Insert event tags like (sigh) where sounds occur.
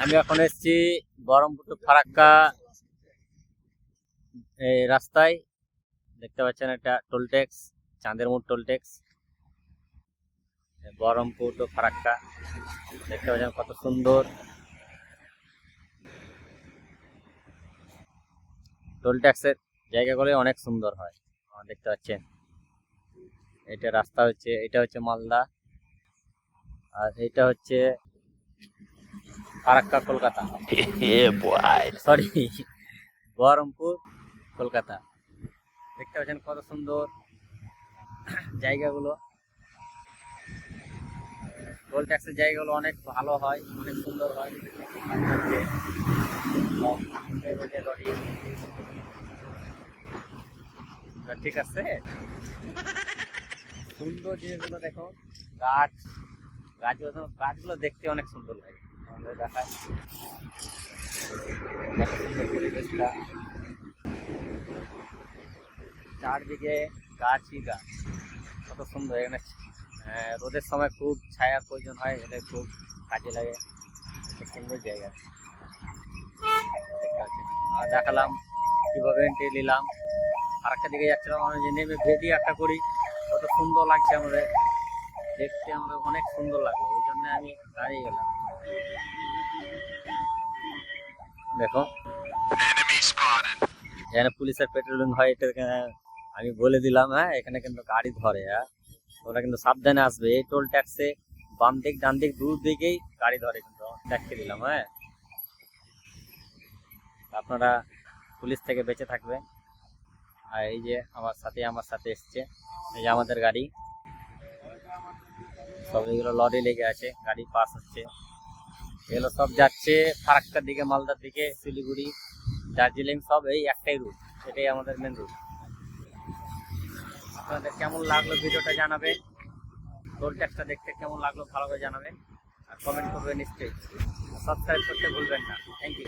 আমি এখন এসেছি বহরমপুর টু ফারাক্কা এই রাস্তায়। দেখতে পাচ্ছেন একটা টোল ট্যাক্স চাঁদের মোড় toll tax. Baharampur to Farakka. দেখতে পাচ্ছেন কত সুন্দর। টোল ট্যাক্সের জায়গাগুলো অনেক সুন্দর হয়, দেখতে পাচ্ছেন। এটা রাস্তা হচ্ছে, এটা হচ্ছে মালদা। আর এটা হচ্ছে ফারাক্কা কলকাতা। (laughs) সরি বহরমপুর কলকাতা। দেখতে পাচ্ছেন কত সুন্দর জায়গাগুলো। টোল ট্যাক্সের জায়গাগুলো অনেক ভালো হয় অনেক সুন্দর হয়। ঠিক আছে। সুন্দর জিনিসগুলো দেখো। গাছ গাছগুলো গাছগুলো দেখতে অনেক সুন্দর লাগে। আমাদের দেখায়। পরিবেশটা। চারদিকে গাছই গাছ। কত সুন্দর, এখানে রোদের সময় খুব ছায়ার প্রয়োজন হয় এটা খুব কাজে লাগে। সুন্দর জায়গা। আর দেখালাম, কীভাবে এন্ট্রি নিলাম। আর একটা দিকে যাচ্ছিলাম, আমরা যে নেমে বেদি একটা করি। কত সুন্দর লাগছে আমাদের। দেখতে আমাদের অনেক সুন্দর লাগল ওই জন্য আমি দাঁড়িয়ে গেলাম। দেখো। এখানে পুলিশের পেট্রোলিং হয় এটা আমি বলে দিলাম হ্যাঁ এখানে কিন্তু গাড়ি ধরে হ্যাঁ। ওরা কিন্তু সাবধানে আসবে এই টোল ট্যাক্সে বাম দিক ডান দিক দু দিকেই গাড়ি ধরে কিন্তু ট্যাক্সি দিলাম হ্যাঁ। আপনারা পুলিশ থেকে বেঁচে থাকবেন। আর এই যে আমার সাথে আমার সাথে এসছে এই যে আমাদের গাড়ি। সব এগুলো লরি লেগে আছে, গাড়ি পাস হচ্ছে। এগুলো সব যাচ্ছে ফারাক্কার দিকে, মালদার দিকে, শিলিগুড়ি, দার্জিলিং, সব এই একটাই রুট এটাই আমাদের মেন রুট আপনাদের কেমন লাগল ভিডিওটা জানাবেন? টোল ট্যাক্সটা দেখতে কেমন লাগল ভালো করে জানাবেন। আর কমেন্ট করবেন নিশ্চয়ই। সাবস্ক্রাইব করতে ভুলবেন না। Thank you